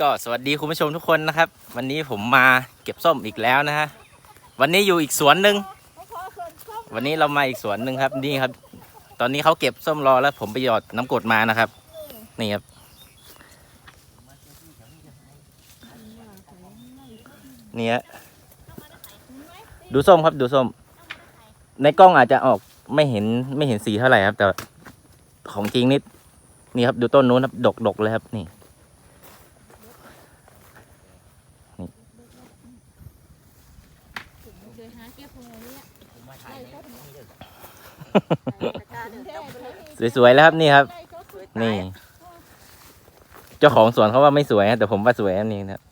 ก็สวัสดีคุณผู้ชมทุกคนนะครับ วันนี้ผมมาเก็บส้มอีกแล้วนะฮะวันนี้อยู่อีกสวนหนึ่งวันนี้เรามาอีกสวนหนึ่งครับนี่ครับ ตอนนี้เขาเก็บส้มรอแล้วผมไปหยอดน้ำกรดมานะครับ นี่ครับ นี่ฮะดูส้มครับดูส้ม ในกล้องอาจจะออกไม่เห็นไม่เห็นสีเท่าไหร่ครับ แต่ของจริงนี่นี่ครับดูต้นนู้นครับดกดกเลยครับนี่ เคยหาเก็บของนี้ สวยๆแล้วครับนี่ครับ นี่ เจ้าของสวนเขาว่าไม่สวยนะแต่ผมว่าสวยอันนี้นะครับ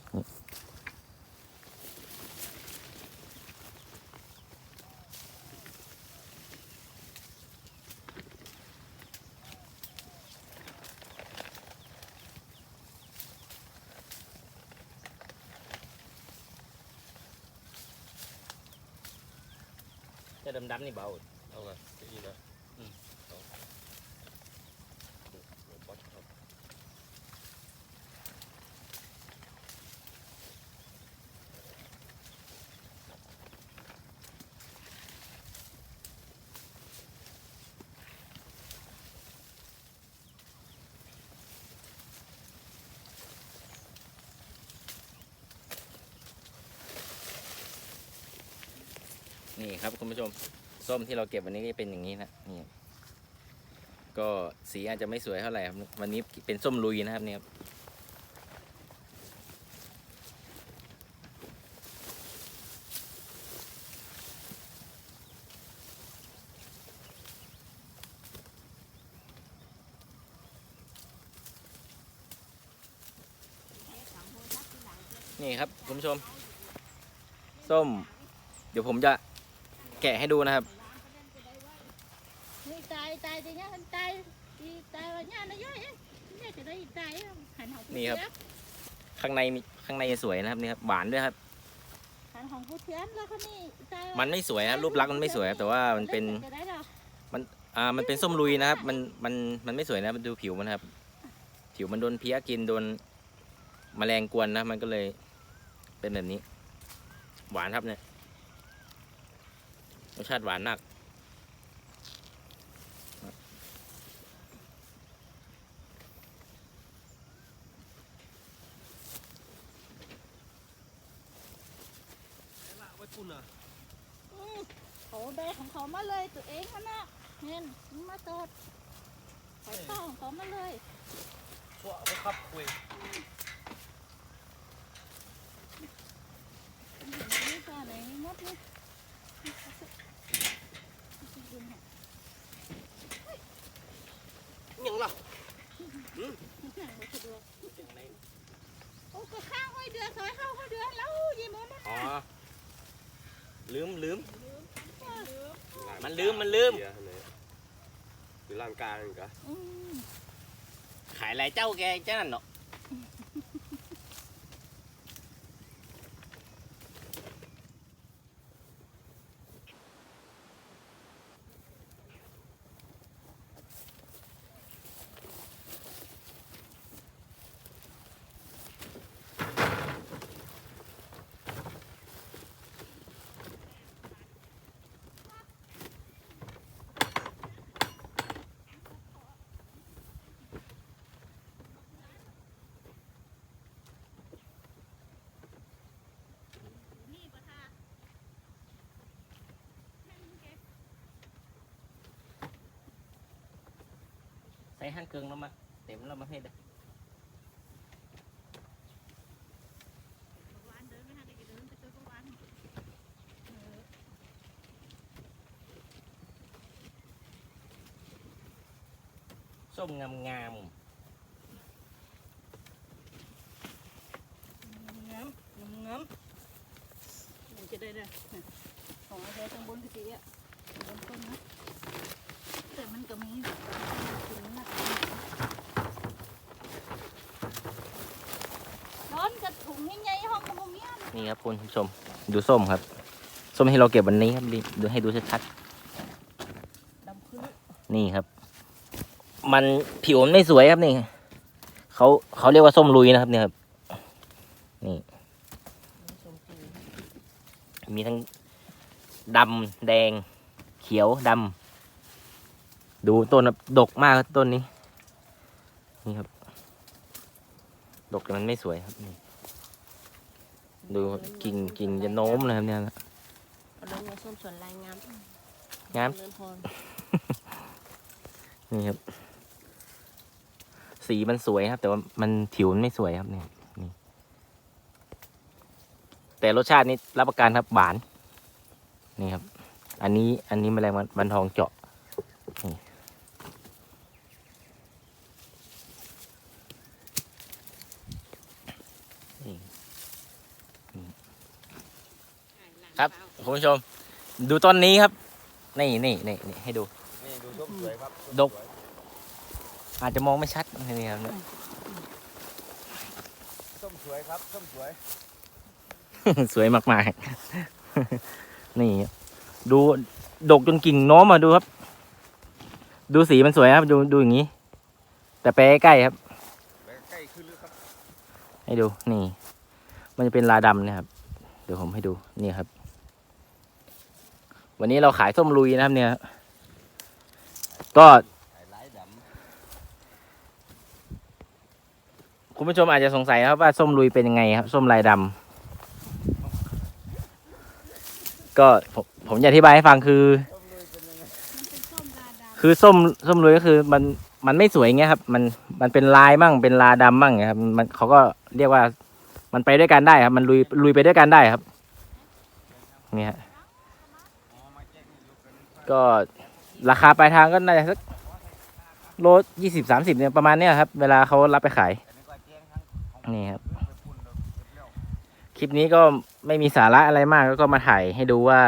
จะดำๆนี่เบา เอาละดีนะ อืม เอาเดี๋ยวบอสครับ นี่ครับคุณผู้ชมส้มที่เราเก็บวันนี้ก็เป็นอย่างนี้นะนี่ก็สีอาจจะไม่สวยเท่าไหร่ครับวันนี้เป็นส้มลุยนะครับเนี่ยครับนี่ครับคุณผู้ชม ส้ม เดี๋ยวผมจะ แกะให้ดูนะครับ นี่ตายตายจะเนี่ยมันตายที่ตายวันนี้นะย่อยเอ๊ะเนี่ยจะได้ตายหันของนี่ครับข้างในมีข้างในสวยนะครับนี่ครับหวานด้วยครับ หันของผู้เทียนแล้วเขานี่ตายมันไม่สวยนะรูปลักษณ์มันไม่สวยครับแต่ว่ามันเป็นจะได้หรออ่ามันเป็นส้มลุยนะครับ มันมันมันไม่สวยนะมันดูผิวมันครับ ผิวมันโดนเพี้ยกินโดนแมลงกวนนะมันก็เลยเป็นแบบนี้ หวานครับเนี่ยร สชาติหวานมากไว้ปุ่นอะอืมเขาแบกของเขามาเลยตัวเองเขาน่ะเห็นมึงมาตอดเขาเข้าของเขามาเลยพวกไว้ครับคุยเป็นเห็นนี่ก่อนไหนมดนี่ ยังล่ะโอ้ก็ข้างห้อยเดือซอยเข้าห้อยเดือแล้วยี่หมอมันอ๋อ ลืมลืม มันลืมมันลืมเดี๋ยวไหนคือร่างกายมันกะอืมขายอะไรเจ้าแกเจ้านั่นเนาะ ใส่ห้างเกิงแล้วมาเต็มแล้วมาให้ได้วานเดินไม่ทันได้เดินไปเจอก็วานเออส้มงามงามงามงามมันจะได้ได้ของอะไรข้งบนพี่อะบนต้นนะแต่มันก็มีถึงนะร้อนกระถุงใหญ่ๆห้องกระมุมเนี่ครับคุณผู้ชมดูส้มครับส้มที่เราเก็บวันนี้ครับดูให้ดูชัดนๆนี่ครับ มันผิวมันไม่สวยครับนี่เขาเขาเรียกว่าส้มลุยนะครับเนี่ยครับนี่ มีทั้งดำแดง เขียวดำดูต้นดกมากต้นนี้ นี่ครับ ดกแต่มันไม่สวยครับนี่ ดูกิ่งกิ่งจะโน้มนะครับเนี่ยเอาเรื่องมาส้มส่วนลายงามงาม เลื่อนพรนี่ครับ สีมันสวยครับ แต่ว่ามันผิวมันไม่สวยครับนี่นี่แต่รสชาตินี้รับประกันครับหวาน นี่ครับ อันนี้อันนี้แมลงวันวันทองเจาะ ครับคุณผู้ชม ดูต้นนี้ครับ นี่นี่นี่นี่ให้ดู นี่ดูส้มสวยครับดก อาจจะมองไม่ชัดนี่ครับเนี่ยส้มสวยครับส้มสวย สวยมากๆ นี่ดูดกจนกิ่งโน้มมาดูครับ ดูสีมันสวยครับ ดูดูอย่างนี้ แต่ไปใกล้ๆครับไปใกล้ขึ้นลึกครับ ให้ดูนี่ มันจะเป็นลาดำนะครับ เดี๋ยวผมให้ดูนี่ครับ วันนี้เราขายส้มลุยนะครับเนี่ย ก็ คุณผู้ชมอาจจะสงสัยนะครับว่าส้มลุยเป็นยังไงครับ ส้มลายดำก็ผมผมจะอธิบายให้ฟังคือ คือส้มส้มลุยก็คือมันมันไม่สวยเงี้ยครับ มันมันเป็นลายมั่งเป็นลาดำมั่งครับ มันเขาก็เรียกว่า มันไปด้วยกันได้ครับ มันลุยลุยไปด้วยกันได้ครับนี่ฮะ ก็ราคาปลายทางก็น่าจะสักโลยี่สิบสามสิบเนี่ยประมาณเนี้ยครับ เวลาเขารับไปขาย นี่ครับ คลิปนี้ก็ไม่มีสาระอะไรมากก็มาถ่ายให้ดูว่า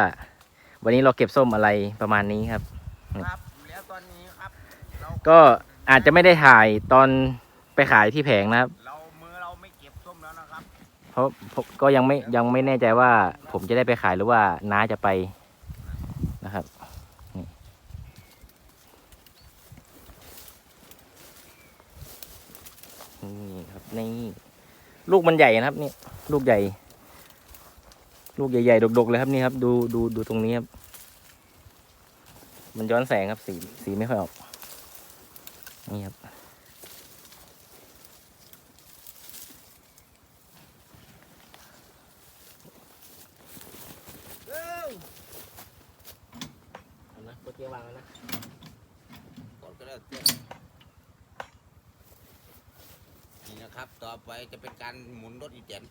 วันนี้เราเก็บส้มอะไรประมาณนี้ครับ ครับแล้วตอนนี้ครับเราก็อาจจะไม่ได้ถ่ายตอนไปขายที่แผงนะครับ เรามือเราไม่เก็บส้มแล้วนะครับ เพราะผมก็ยังไม่ยังไม่แน่ใจว่าผมจะได้ไปขายหรือว่าน้าจะไปนะครับนี่ นี่ลูกมันใหญ่นะครับนี่ลูกใหญ่ ลูกใหญ่ๆดกๆเลยครับนี่ครับ ดูดูดูตรงนี้ครับ มันย้อนแสงครับสีสีไม่ค่อยออกนี่ครับ เอานะกดเกียร์วางแล้วนะ กดก็ได้เตือนนี่นะครับ ต่อ ไปจะเป็นการหมุนรถอีแตน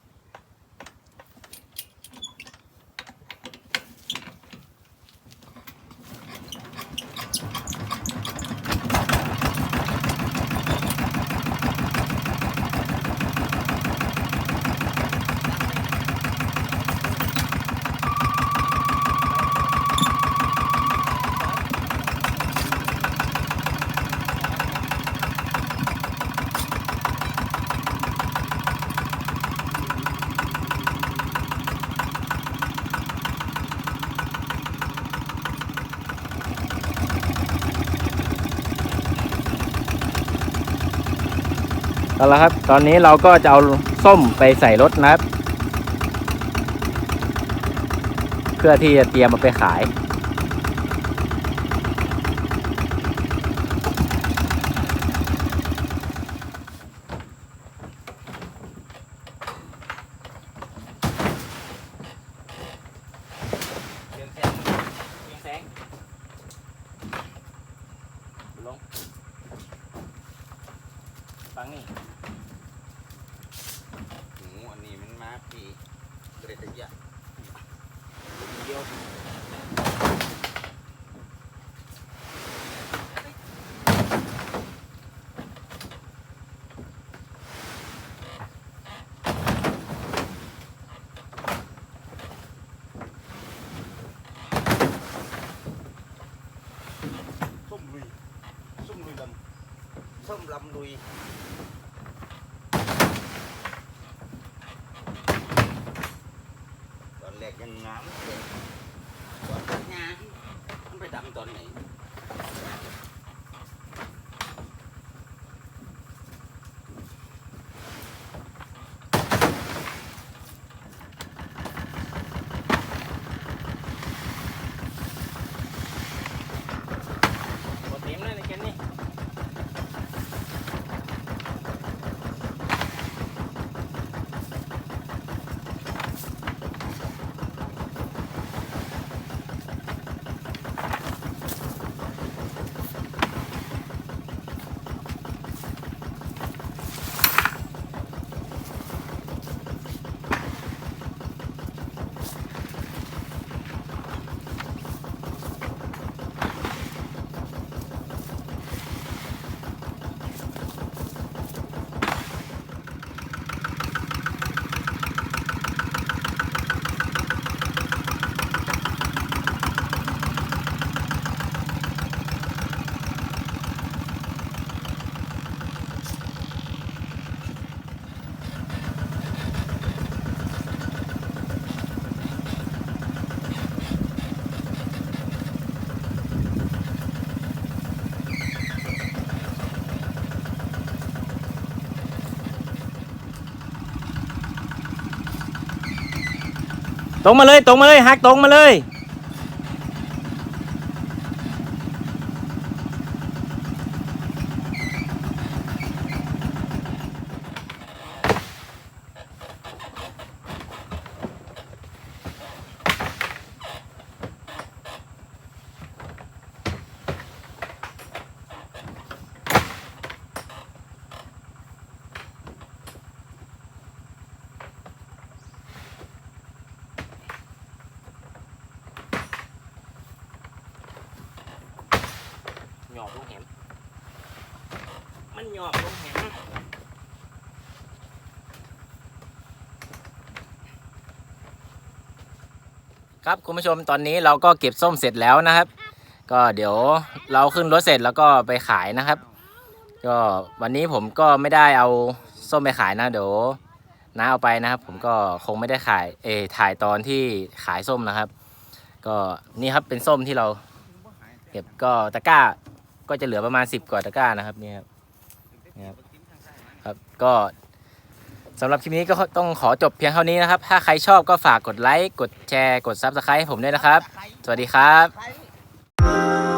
เอาละครับ ตอนนี้เราก็จะเอาส้มไปใส่รถนะครับ เพื่อที่จะเตรียมมาไปขาย เรียงแสงเรียงแสงลงฟังนี่ หมูอันนี้มันมาที่ เกรดยะเดียวส้มลุ ยส้มลุยดำส้มลำลุยตอนแรกยังงามเลยตอนเป็นงามมันไปดำตอนไหน ตรงมาเลยตรงมาเลยหักตรงมาเลย หยอบลงแหมมันหยอบลงแหมครับคุณผู้ชมตอนนี้เราก็เก็บส้มเสร็จแล้วนะครับ ก็เดี๋ยวเราขึ้นรถเสร็จแล้วก็ไปขายนะครับ ก็วันนี้ผมก็ไม่ได้เอาส้มไปขายนะเดี๋ยวน้าเอาไปนะครับ ผมก็คงไม่ได้ขายเอถ่ายตอนที่ขายส้มนะครับ ก็นี่ครับเป็นส้มที่เราเก็บก็ตะกร้า ก็จะเหลือประมาณ 10กว่าตะกร้านะครับนี่ครับนี่ครับครับก็สำหรับคลิปนี้ก็ต้องขอจบเพียงเท่านี้นะครับ ถ้าใครชอบก็ฝากกดไลค์ กดแชร์ กด Subscribe ให้ผมด้วยนะครับ สวัสดีครับ